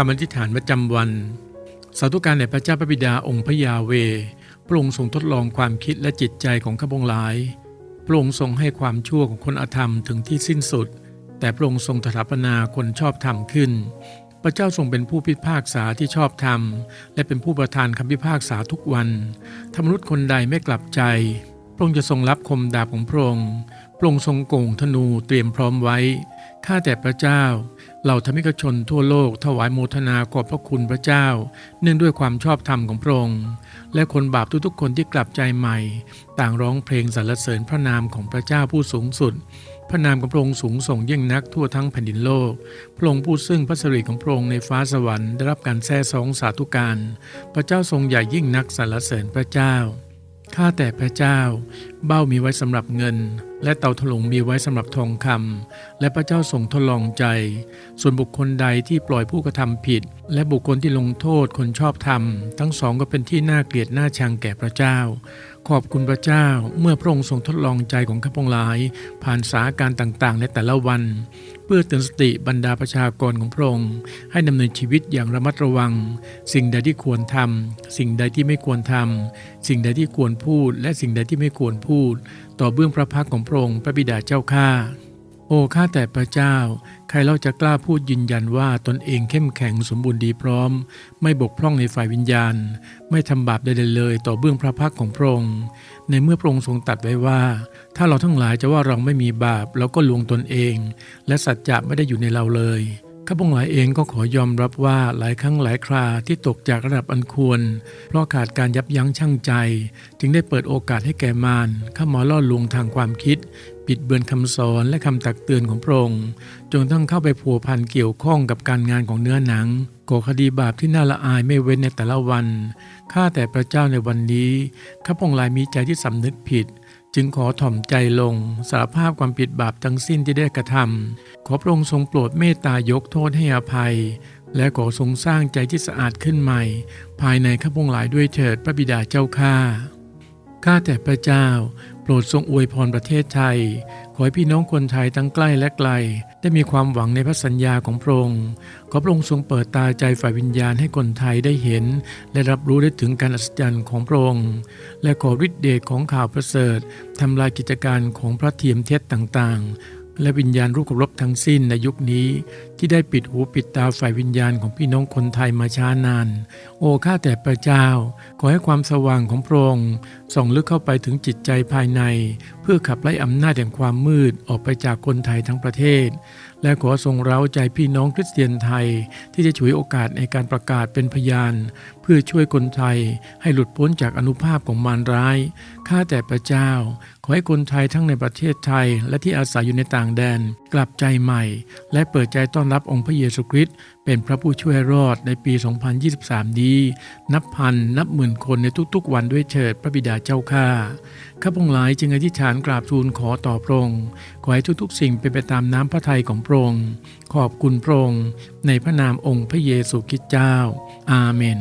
คำอธิษฐานประจำวัน สาธุการแด่พระเจ้าพระบิดาองค์พระยาเว พระองค์ทรงทดลองความคิดและจิตใจของข้าพงหลาย พระองค์ทรงให้ความชั่วของคนอธรรมถึงที่สิ้นสุด แต่พระองค์ทรงสถาปนาคนชอบธรรมขึ้น พระเจ้าทรงเป็นผู้พิพากษาที่ชอบธรรม และเป็นผู้ประทานคำพิพากษาทุกวันถ้ามนุษย์คนใดไม่กลับใจ พระองค์จะทรงรับคมดาบของพระองค์ พระองค์ทรงโก่งธนูเตรียมพร้อมไว้ ข้าแต่พระเจ้า เหล่าธรรมิกชนทั่วโลกถวายโมทนาขอบพระคุณพระเจ้า เนื่องด้วยความชอบธรรมของพระองค์ และคนบาปทุกๆคนที่กลับใจใหม่ ต่างร้องเพลงสรรเสริญพระนามของพระเจ้าผู้สูงสุด พระนามของพระองค์สูงส่งยิ่งนักทั่วทั้งแผ่นดินโลก พระองค์ผู้ซึ่งพระสิริของพระองค์ในฟ้าสวรรค์ได้รับการแท้สองสาธุการ พระเจ้าทรงใหญ่ยิ่งนักสรรเสริญพระเจ้า ข้าแต่พระเจ้า เบ้ามีไว้สำหรับเงิน และเตาถลุงมีไว้สำหรับทองคำและพระเจ้าทรงทดลองใจ ส่วนบุคคลใดที่ปล่อยผู้กระทำผิด และบุคคลที่ลงโทษคนชอบธรรม ทั้งสองก็เป็นที่น่าเกลียดน่าชังแก่พระเจ้า ขอบคุณพระเจ้าเมื่อพระองค์ทรงทดลองใจของข้าพงหลาย ผ่านสาการต่างๆ ในแต่ละวัน เพื่อเตือนสติบรรดาประชากรของพระองค์ ให้ดำเนินชีวิตอย่างระมัดระวัง สิ่งใดที่ควรทำสิ่งใดที่ไม่ควรทำสิ่งใดที่ควรพูด และสิ่งใดที่ไม่ควรพูด ต่อเบื้องพระพักของพระองค์พระบิดาเจ้าข้า โอ้ข้าแต่พระเจ้า ใครเราจะกล้าพูดยืนยันว่าตนเองเข้มแข็งสมบูรณ์ดีพร้อม ไม่บกพร่องในฝ่ายวิญญาณ ไม่ทำบาปใดๆเลย ต่อเบื้องพระพักของพระองค์ ในเมื่อพระองค์ทรงตัดไว้ว่า ถ้าเราทั้งหลายจะว่าเราไม่มีบาปเราก็ลวงตนเอง และสัจจะไม่ได้อยู่ในเราเลยข้าพงหลายเองก็ขอยอมรับว่าหลายครั้งหลายคราที่ตกจากระดับอันควร เพราะขาดการยับยั้งชั่งใจ จึงได้เปิดโอกาสให้แก่มารเข้ามาล่อลวงทางความคิด ปิดเบือนคำสอนและคำตักเตือนของพระองค์จนต้องเข้าไปผัวพันเกี่ยวข้องกับการงานของเนื้อหนังก่อคดีบาปที่น่าละอายไม่เว้นในแต่ละวันข้าแต่พระเจ้าในวันนี้ข้าพงลายมีใจที่สำนึกผิด จึงขอถ่อมใจลงสารภาพความผิดบาปทั้งสิ้นที่ได้กระทำขอพระองค์ทรงโปรดเมตตายกโทษให้อภัย และขอทรงสร้างใจที่สะอาดขึ้นใหม่ ภายในข้าพงหลายด้วยเถิดพระบิดาเจ้าข้าข้าแต่พระเจ้า ปรดทรงอวยพรประเทศไทย ขอให้พี่น้องคนไทยทั้งใกล้และไกล ได้มีความหวังในพระสัญญาของพระองค์ ขอพระองค์ทรงเปิดตาใจฝ่ายวิญญาณให้คนไทยได้เห็น และรับรู้ได้ถึงการอัศจรรย์ของพระองค์ และขอฤทธิเดชของข่าวประเสริฐทำลายกิจการของพระเทียมเท็จต่างๆ และวิญญาณรูปกับรบทั้งสิ้นในยุคนี้ ที่ได้ปิดหูปิดตาฝ่ายวิญญาณของพี่น้องคนไทยมาช้านาน โอ้ข้าแต่พระเจ้า ขอให้ความสว่างของพระองค์ส่องลึกเข้าไปถึงจิตใจภายใน เพื่อขับไล่อำนาจแห่งความมืดออกไปจากคนไทยทั้งประเทศ และขอทรงเร้าใจพี่น้องคริสเตียนไทย ที่จะฉวยโอกาสในการประกาศเป็นพยาน เพื่อช่วยคนไทยให้หลุดพ้นจากอนุภาพของมารร้ายข้าแต่พระเจ้า ขอให้คนไทยทั้งในประเทศไทยและที่อาศัยอยู่ในต่างแดน กลับใจใหม่ และเปิดใจต้อนรับองค์พระเยซูคริสต์เป็นพระผู้ช่วยรอดในปี 2023 นี้ นับพันนับหมื่นคนในทุกๆ วันด้วยเถิดพระบิดาเจ้าข้าข้าพงหลายจึงอธิษฐานกราบทูลขอต่อพระองค์ขอให้ทุกๆ สิ่งเป็นไปตามน้ำพระทัยของพระองค์ขอบคุณพระองค์ในพระนามองค์พระเยซูคริสต์เจ้า อาเมน